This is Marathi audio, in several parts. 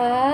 आई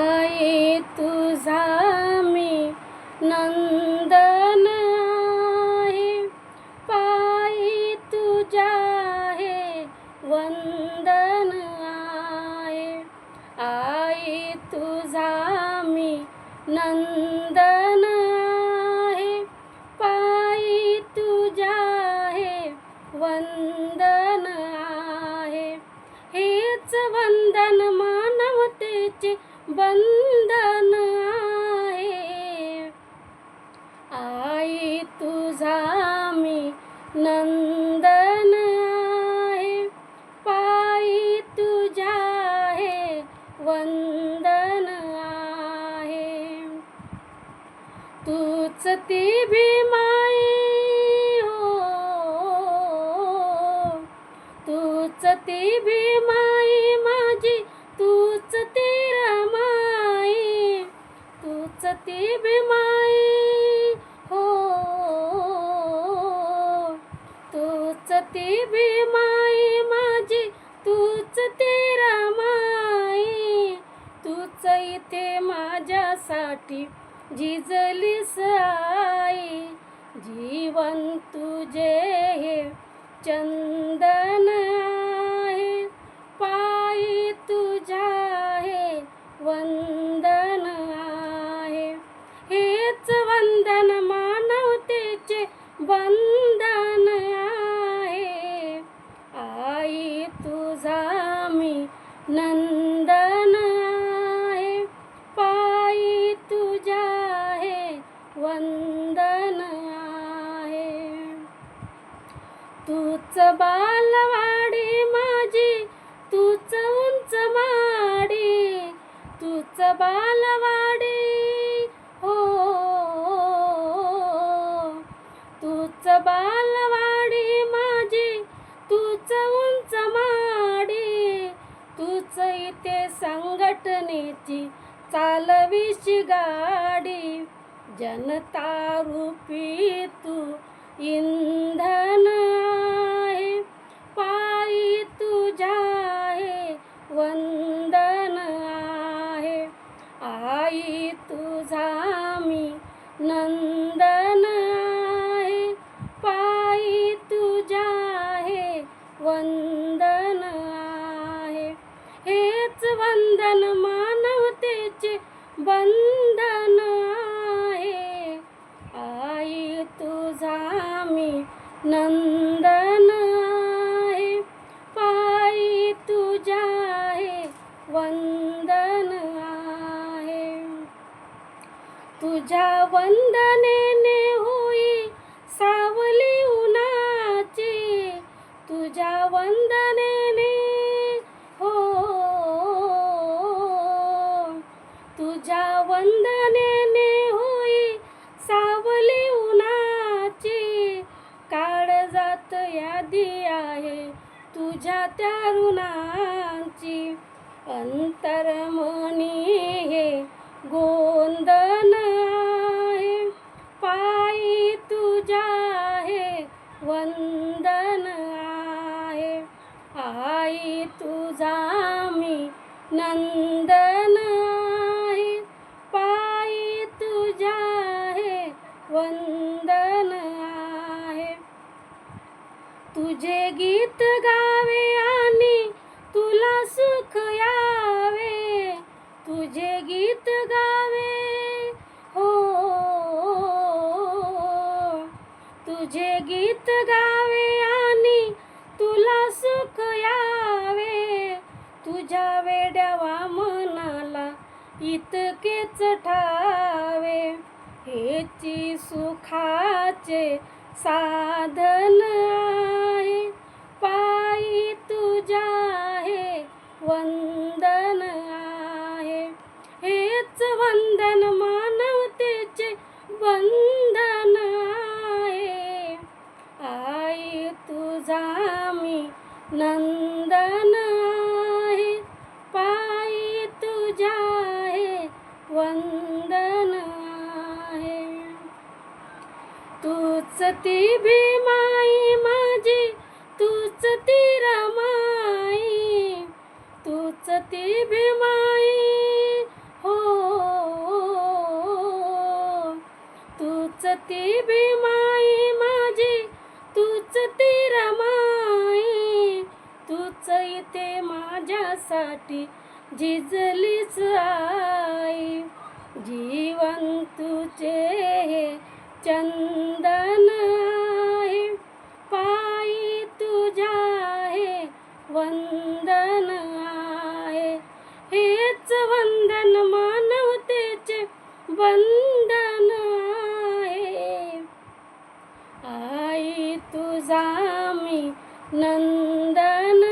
वंदन आहे. तूच ती भीमाई हो. तूच ती भीमाई माझी तूच ती रमाई तूच ती भीमाई हो. तूच ती भीमाई माझी तूच ती रमाई. ते माझ्यासाठी. झिजलीस आई जीवन तुझे हे चंदन आहे. पायी तुझ्या हे वंदन आहे. हेच वंदन मानवतेचे बंधन आहे. आई तुझा मी नंद तूच बालवाडी माझी तूच उंच माडी तूच बालवाडी हो. तूच बालवाडी माझी तूच उंच माडी तूच इथे संघटनेची चालवीशी गाडी जनता रूपी तू इंधन आहे नंदन आहे पायी तुझ्या आहे वंदन आहे तुझ्या वंदने यादी आहे तुझ्या त्या ऋणांची. अंतरमणी हे गोंदन गीत गावे आणि तुला सुख यावे. तुझ्या वेड्यावा मनाला इतकेच ठावे. हेची सुखाचे साधन आहे. पायी तुझ्या आहे वंदन आहे. हेच वंदन मानवतेचे वंदन ती भीमाई माझी तूच ती रमाई तूच ती भीमाई हो तूच ती भीमाई माझी तूच ती रमाई तूच इथे माझ्यासाठी झिजलीच आई जीवन तुझे चंद तेच वंदन मानवतेचे वंदन आहे. आई तुझा मी नंदन